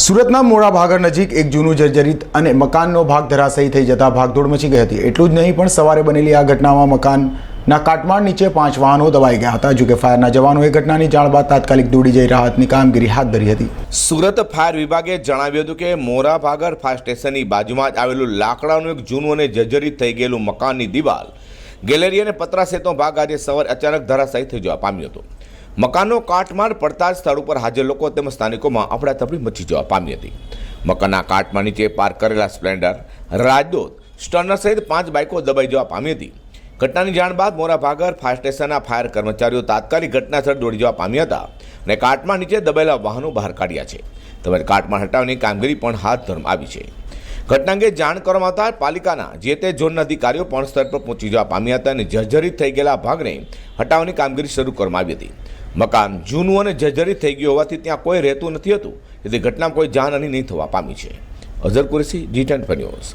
સુરતના મોડા ભાગર નજીક એક જૂનું જર્જરિત અને મકાનનો ભાગ ધરાશયી થઈ જતા ભાગદોડ મચી ગઈ હતી. એટલું જ નહીં, પણ સવારે બનેલી આ ઘટનામાં મકાનના કાટમાળ નીચે પાંચ વાહનો દબાઈ ગયા હતા. જોકે ફાયરના જવાનોએ ઘટનાની જાણ બાદ તાત્કાલિક દોડી જઈ રાહતની કામગીરી હાથ ધરી હતી. સુરત ફાયર વિભાગે જણાવ્યું હતું કે મોરા ભાગર ફાયર સ્ટેશનની બાજુમાં જ આવેલું લાકડાનું એક જૂનું અને જર્જરિત થઈ ગયેલું મકાનની દિવાલ ગેલેરી અને પતરા ભાગ આજે સવારે અચાનક ધરાશાયી થઈ જવા પામ્યો હતો. મકાનનો કાટમાળ પડતા સ્થળ ઉપર હાજર લોકો તેમજ સ્થાનિકોમાં અફડાતફડી મચી જવા પામી હતી. મકાનના કાટમાળ નીચે પાર્ક કરેલા સ્પ્લેન્ડર, રાજદૂત સ્ટર્નર સહિત પાંચ બાઇકો દબાઈ જવા પામી હતી. ઘટનાની જાણ બાદ મોરા ભાગર ફાયર સ્ટેશનના ફાયર કર્મચારીઓ તાત્કાલિક ઘટનાસ્થળ દોડી જવા પામ્યા હતા અને કાટમાળ નીચે દબાયેલા વાહનો બહાર કાઢ્યા છે. તેમજ કાટમાળ હટાવવાની કામગીરી પણ હાથ ધરવામાં આવી છે. ઘટના અંગે જાણ કરવામાં આવતા પાલિકાના જે તે ઝોનના અધિકારીઓ પણ સ્થળ પર પહોંચી જવા પામ્યા હતા અને જર્જરિત થઈ ગયેલા ભાગને હટાવવાની કામગીરી શરૂ કરવામાં આવી હતી. મકાન જૂનું અને જર્જરિત થઈ ગયું હોવાથી ત્યાં કોઈ રહેતું નથી હતું, તેથી ઘટનામાં કોઈ જાનહાની નહીં થવા પામી છે. Azhar Qureshi, G tent news.